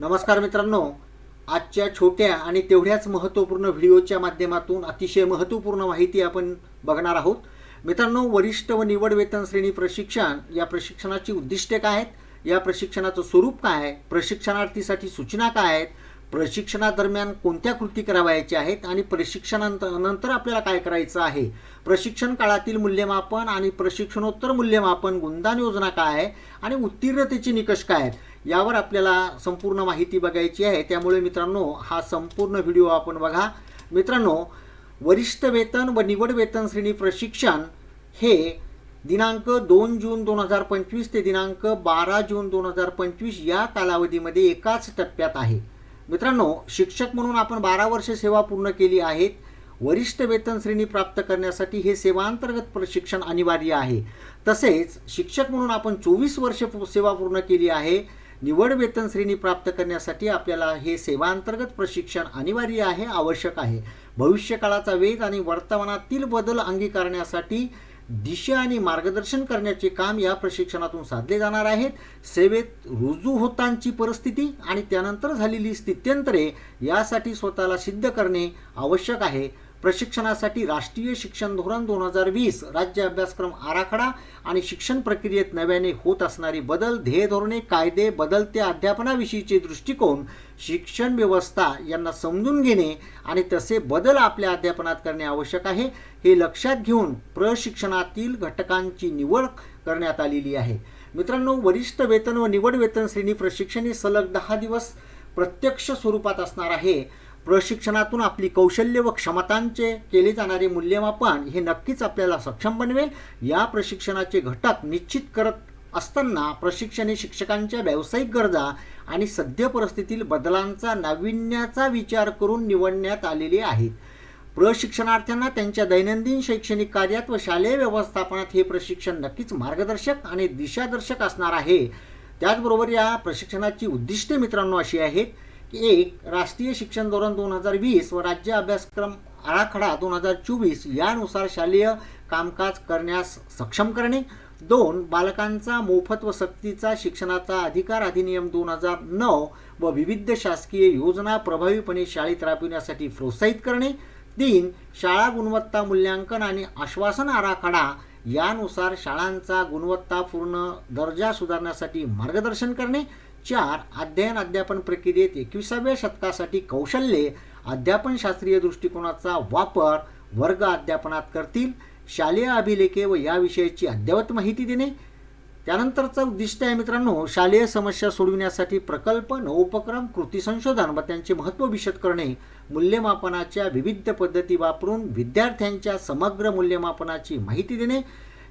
नमस्कार मित्रांनो. आजच्या छोट्या आणि तेवढ्याच महत्त्वपूर्ण व्हिडिओच्या माध्यमातून अतिशय महत्त्वपूर्ण माहिती आपण बघणार आहोत. मित्रांनो वरिष्ठ व निवड वेतन श्रेणी प्रशिक्षण या प्रशिक्षणाची उद्दिष्टे काय आहेत? या प्रशिक्षणाचं स्वरूप काय आहे? प्रशिक्षणार्थीसाठी सूचना काय आहेत? प्रशिक्षणादरम्यान कोणत्या कृती करावयाच्या आहेत? आणि प्रशिक्षणानंतर नंतर आपल्याला काय करायचं आहे? प्रशिक्षण काळातील मूल्यमापन आणि प्रशिक्षणोत्तर मूल्यमापन गुणदान योजना काय आहे? आणि उत्तीर्णतेचे निकष काय आहेत? यावर आपल्याला संपूर्ण माहिती बघायची आहे. त्यामुळे मित्रांनो हा संपूर्ण व्हिडिओ आपण बघा. मित्रांनो वरिष्ठ वेतन व निवड वेतन श्रेणी प्रशिक्षण हे दिनांक दोन जून दोन हजार पंचवीस ते दिनांक बारा जून दोन हजार पंचवीस या कालावधीमध्ये एकाच टप्प्यात आहे. मित्रांनो शिक्षक म्हणून आपण बारा वर्षे सेवा पूर्ण केली आहेत. वरिष्ठ वेतन श्रेणी प्राप्त करण्यासाठी हे सेवांतर्गत प्रशिक्षण अनिवार्य आहे. तसेच शिक्षक म्हणून आपण चोवीस वर्षे सेवा पूर्ण केली आहे. निवड वेतन श्रेणी प्राप्त करण्यासाठी आपल्याला हे सेवांतर्गत प्रशिक्षण अनिवार्य आहे आवश्यक आहे. भविष्यकाळाचा वेग आणि वर्तमानातील बदल अंगीकारण्यासाठी दिशा आणि मार्गदर्शन करण्याचे काम या प्रशिक्षणातून साधले जाणार आहेत. सेवेत रुजू होतांची परिस्थिती आणि त्यानंतर झालेली स्थित्यंतरे यासाठी स्वतःला सिद्ध करणे आवश्यक आहे. प्रशिक्षणासाठी राष्ट्रीय शिक्षण धोरण दोन हजार वीस राज्य अभ्यासक्रम आराखडा आणि शिक्षण प्रक्रियेत नव्याने होत असणारी बदल ध्येय धोरणे कायदे बदलत्या अध्यापनाविषयीचे दृष्टिकोन शिक्षण व्यवस्था यांना समजून घेणे आणि तसे बदल आपल्या अध्यापनात करणे आवश्यक आहे हे लक्षात घेऊन प्रशिक्षणातील घटकांची निवड करण्यात आलेली आहे. मित्रांनो वरिष्ठ वेतन व निवड वेतन श्रेणी प्रशिक्षण हे सलग दहा दिवस प्रत्यक्ष स्वरूपात असणार आहे. प्रशिक्षणातून आपली कौशल्य व क्षमतांचे केले जाणारे मूल्यमापन हे नक्कीच आपल्याला सक्षम बनवेल. या प्रशिक्षणाचे घटक निश्चित करत असताना प्रशिक्षण हे शिक्षकांच्या व्यावसायिक गरजा आणि सद्य परिस्थितीतील बदलांचा नाविन्याचा विचार करून निवडण्यात आलेले आहेत. प्रशिक्षणार्थ्यांना त्यांच्या दैनंदिन शैक्षणिक कार्यात व शालेय व्यवस्थापनात हे प्रशिक्षण नक्कीच मार्गदर्शक आणि दिशादर्शक असणार आहे. त्याचबरोबर या प्रशिक्षणाची उद्दिष्टे मित्रांनो अशी आहेत. एक राष्ट्रीय शिक्षण धोरण दोन हजार वीस व राज्य अभ्यासक्रम आराखडा दोन हजार चोवीस यानुसार शालेय कामकाज करण्यास सक्षम करणे. दोन बालकांचा मोफत व सक्तीचा शिक्षणाचा अधिकार अधिनियम दोन हजार नऊ व विविध शासकीय योजना प्रभावीपणे शाळेत राबविण्यासाठी प्रोत्साहित करणे. तीन शाळा गुणवत्ता मूल्यांकन आणि आश्वासन आराखडा यानुसार शाळांचा गुणवत्तापूर्ण दर्जा सुधारण्यासाठी मार्गदर्शन करणे. चार अध्ययन अध्यापन प्रक्रियेत एकविसाव्या शतकासाठी कौशल्ये अध्यापन शास्त्रीय दृष्टिकोनाचा वापर वर्ग अध्यापनात करतील. शालेय अभिलेखे व याविषयीची अद्ययावत माहिती देणे. त्यानंतरचं उद्दिष्ट आहे मित्रांनो शालेय समस्या सोडविण्यासाठी प्रकल्प नवोपक्रम कृती संशोधन व त्यांचे महत्त्व विशद करणे. मूल्यमापनाच्या विविध पद्धती वापरून विद्यार्थ्यांच्या समग्र मूल्यमापनाची माहिती देणे.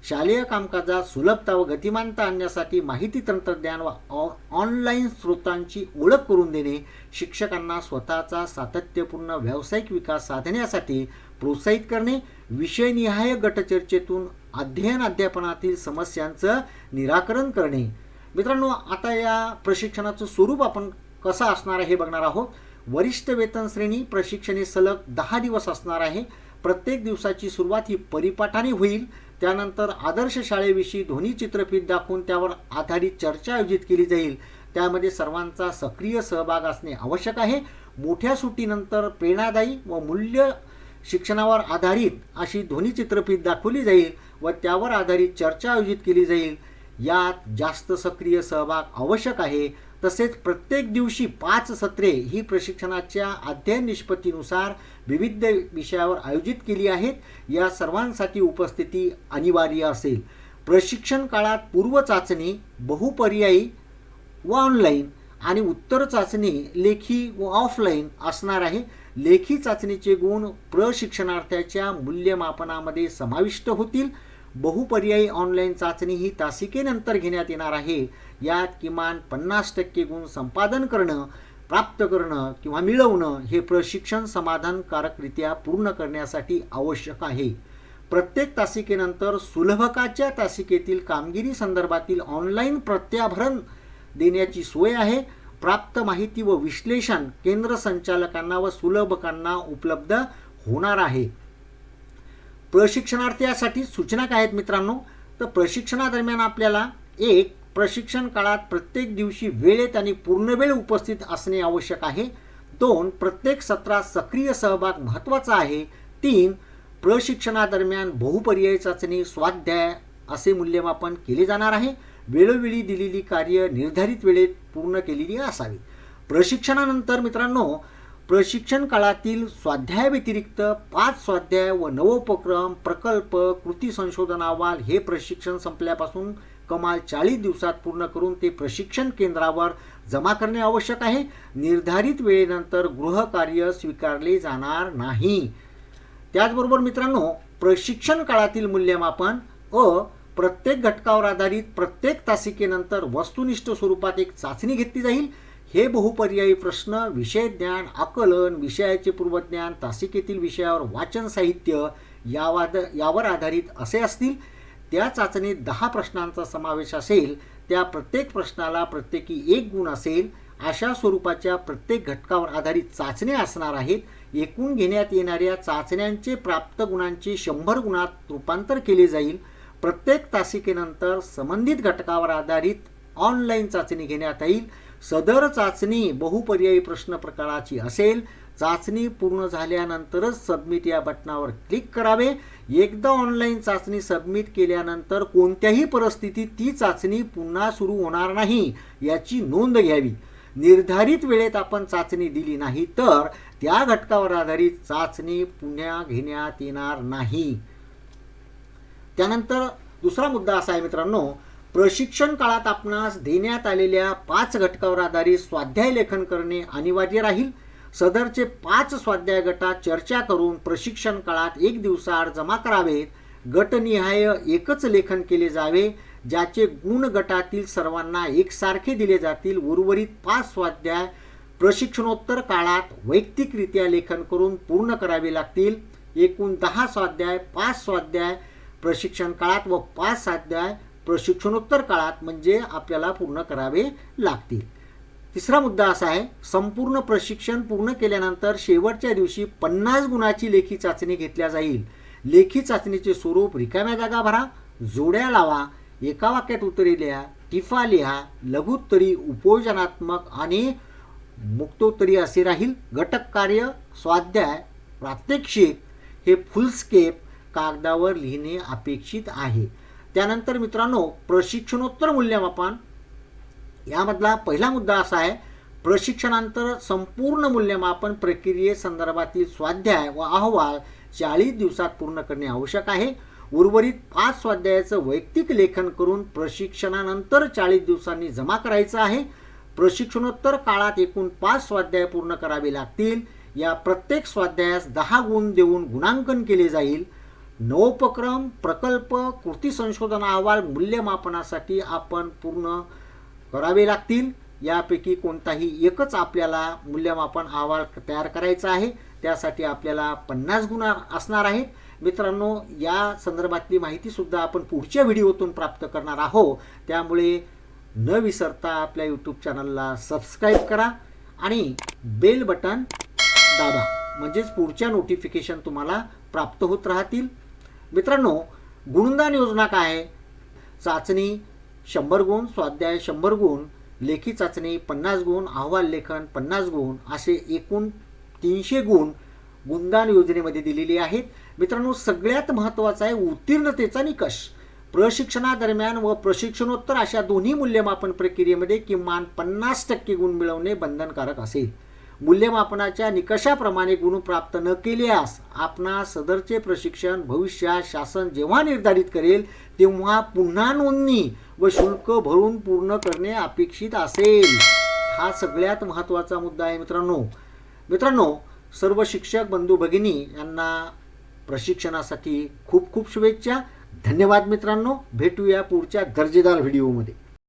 शालेय कामकाजात सुलभता व गतिमानता आणण्यासाठी माहिती तंत्रज्ञान व ऑ- ऑनलाईन स्रोतांची ओळख करून देणे शिक्षकांना स्वतःचा सातत्यपूर्ण व्यावसायिक विकास साधण्यासाठी प्रोत्साहित करणे विषयनिहाय गटचर्चेतून अध्ययन अध्यापनातील समस्यांचं निराकरण करणे. मित्रांनो आता या प्रशिक्षणाचं स्वरूप आपण कसं असणार आहे हे बघणार आहोत. वरिष्ठ वेतन श्रेणी प्रशिक्षण हे सलग दहा दिवस असणार आहे. प्रत्येक दिवसाची सुरुवात ही परिपाठाने होईल. त्यानंतर आदर्श शाळेविषयी ध्वनी चित्रफित दाखवून त्यावर आधारित चर्चा आयोजित केली जाईल. त्यामध्ये सर्वांचा सक्रिय सहभाग असणे आवश्यक आहे. मोठ्या सुट्टीनंतर प्रेरणादायी व मूल्य शिक्षणावर आधारित अशी ध्वनी चित्रफित दाखवली जाईल व त्यावर आधारित चर्चा आयोजित केली जाईल. यात जास्त सक्रिय सहभाग आवश्यक आहे. तसेच प्रत्येक दिवशी पाच सत्रे ही प्रशिक्षणाच्या अध्ययन निष्पत्तीनुसार विविध विषयावर आयोजित केली आहेत. या सर्वांसाठी उपस्थिती अनिवार्य असेल. प्रशिक्षण काळात पूर्व चाचणी बहुपर्यायी व ऑनलाईन आणि उत्तर चाचणी लेखी व ऑफलाईन असणार आहे. लेखी चाचणीचे गुण प्रशिक्षणार्थ्याच्या मूल्यमापनामध्ये समाविष्ट होतील. बहुपर्यायी ऑनलाईन चाचणी ही तासिकेनंतर घेण्यात येणार आहे. यात किमान पन्नास टक्के गुण संपादन करणं प्राप्त करणं किंवा मिळवणं हे प्रशिक्षण समाधानकारकरित्या पूर्ण करण्यासाठी आवश्यक आहे. प्रत्येक तासिकेनंतर सुलभकाच्या तासिकेतील कामगिरी संदर्भातील ऑनलाईन प्रत्याभरण देण्याची सोय आहे. प्राप्त माहिती व विश्लेषण केंद्र संचालकांना व सुलभकांना उपलब्ध होणार आहे. प्रशिक्षणार्थ्यासाठी सूचना काय आहेत मित्रांनो? तर प्रशिक्षणादरम्यान आपल्याला एक प्रशिक्षण काळात प्रत्येक दिवशी वेळेत आणि पूर्णवेळ उपस्थित असणे आवश्यक आहे. दोन प्रत्येक सत्रात सक्रिय सहभाग महत्त्वाचा आहे. तीन प्रशिक्षणादरम्यान बहुपर्यायी चाचणी स्वाध्याय असे मूल्यमापन केले जाणार आहे. वेळोवेळी दिलेली कार्य निर्धारित वेळेत पूर्ण केलेली असावी. प्रशिक्षणानंतर मित्रांनो प्रशिक्षण काळातील स्वाध्यायाव्यतिरिक्त पाच स्वाध्याय व नवोपक्रम प्रकल्प कृती संशोधन अहवाल हे प्रशिक्षण संपल्यापासून कमाल चाळीस दिवसात पूर्ण करून ते प्रशिक्षण केंद्रावर जमा करणे आवश्यक आहे. निर्धारित वेळेनंतर गृहकार्य स्वीकारले जाणार नाही. त्याचबरोबर मित्रांनो प्रशिक्षण काळातील मूल्यमापन अ प्रत्येक घटकावर आधारित प्रत्येक तासिकेनंतर वस्तुनिष्ठ स्वरूपात एक चाचणी घेतली जाईल. हे बहुपर्यायी प्रश्न विषय ज्ञान आकलन विषयाचे पूर्वज्ञान तासिकेतील विषयावर वाचन साहित्य यावाद यावर आधारित असे असतील त्या चाचणीत दहा प्रश्नांचा समावेश असेल त्या प्रत्येक प्रश्नाला प्रत्येकी एक गुण असेल अशा स्वरूपाच्या प्रत्येक घटकावर आधारित चाचण्या असणार आहेत. एकूण घेण्यात येणाऱ्या चाचण्यांचे प्राप्त गुणांचे शंभर गुणात रूपांतर केले जाईल. प्रत्येक तासिकेनंतर संबंधित घटकावर आधारित ऑनलाईन चाचणी घेण्यात येईल. सदर चाचणी बहुपर्यायी प्रश्न प्रकाराची असेल चाचणी पूर्ण झाल्यानंतरच सबमिट या बटनावर क्लिक करावे. एकदा ऑनलाईन चाचणी सबमिट केल्यानंतर कोणत्याही परिस्थितीत ती चाचणी पुन्हा सुरू होणार नाही याची नोंद घ्यावी. निर्धारित वेळेत आपण चाचणी दिली नाही तर त्या घटकावर आधारित चाचणी पुन्हा घेण्यात येणार नाही. त्यानंतर दुसरा मुद्दा असा आहे मित्रांनो प्रशिक्षण काळात आपणास देण्यात आलेल्या पाच घटकावर आधारित स्वाध्याय लेखन करणे अनिवार्य राहील. सदरचे पाच स्वाध्याय गटात चर्चा करून प्रशिक्षण काळात एक दिवसाआड जमा करावेत. गटनिहाय एकच लेखन केले जावे ज्याचे गुण गटातील सर्वांना एकसारखे दिले जातील. उर्वरित पाच स्वाध्याय प्रशिक्षणोत्तर काळात वैयक्तिकरित्या लेखन करून पूर्ण करावे लागतील. एकूण दहा स्वाध्याय पाच स्वाध्याय प्रशिक्षण काळात व पाच स्वाध्याय प्रशिक्षणोत्तर काळात म्हणजे आपल्याला पूर्ण करावे लागतील. तिसरा मुद्दा असा आहे संपूर्ण प्रशिक्षण पूर्ण केल्यानंतर शेवटच्या दिवशी पन्नास गुणाची लेखी चाचणी घेतल्या जाईल. लेखी चाचणीचे स्वरूप रिकाम्या जागा भरा जोड्या लावा एका वाक्यात उत्तरे लिहा टिफा लिहा लघुत्तरी उपयोजनात्मक आणि मुक्तोत्तरी असे राहील. घटक कार्य स्वाध्याय प्रात्यक्षिक हे फुलस्केप कागदावर लिहिणे अपेक्षित आहे. त्यानंतर मित्रांनो प्रशिक्षणोत्तर मूल्यमापन. यामधला पहिला मुद्दा असा आहे प्रशिक्षणानंतर संपूर्ण मूल्यमापन प्रक्रियेसंदर्भातील स्वाध्याय व अहवाल चाळीस दिवसात पूर्ण करणे आवश्यक आहे. उर्वरित पाच स्वाध्यायाचं वैयक्तिक लेखन करून प्रशिक्षणानंतर चाळीस दिवसांनी जमा करायचं आहे. प्रशिक्षणोत्तर काळात एकूण पाच स्वाध्याय पूर्ण करावे लागतील. या प्रत्येक स्वाध्यायास दहा गुण देऊन गुणांकन केले जाईल. नवोपक्रम प्रकल्प कृती संशोधन अहवाल मूल्यमापनासाठी आपण पूर्ण करावे लागतील. यापैकी कोणताही एकच आपल्याला मूल्यमापन अहवाल तयार करायचा आहे. त्यासाठी आपल्याला पन्नास गुण असणार आहेत. मित्रांनो या संदर्भातली माहितीसुद्धा आपण पुढच्या व्हिडिओतून प्राप्त करणार आहोत. त्यामुळे न विसरता आपल्या यूट्यूब चॅनलला सबस्क्राईब करा आणि बेल बटन दाबा. म्हणजेच पुढच्या नोटिफिकेशन तुम्हाला प्राप्त होत राहतील. मित्रांनो गुणदान योजना काय? आहे चाचणी शंभर गुण स्वाध्याय शंभर गुण लेखी चाचणी पन्नास गुण अहवाल लेखन पन्नास गुण असे एकूण तीनशे गुण गुणदान योजनेमध्ये दिलेली आहेत. मित्रांनो सगळ्यात महत्त्वाचा आहे उत्तीर्णतेचा निकष. प्रशिक्षणादरम्यान व प्रशिक्षणोत्तर अशा दोन्ही मूल्यमापन प्रक्रियेमध्ये किमान पन्नास टक्के गुण मिळवणे बंधनकारक असेल. मूल्यमापनाच्या निकषाप्रमाणे गुण प्राप्त न केल्यास आपणा सदरचे प्रशिक्षण भविष्यात शासन जेव्हा निर्धारित करेल तेव्हा पुन्हा नोंदणी व शुल्क भरून पूर्ण करणे अपेक्षित असेल. हा सगळ्यात महत्त्वाचा मुद्दा आहे मित्रांनो. मित्रांनो सर्व शिक्षक बंधू भगिनी यांना प्रशिक्षणासाठी खूप खूप शुभेच्छा. धन्यवाद मित्रांनो. भेटूया पुढच्या दर्जेदार व्हिडिओमध्ये.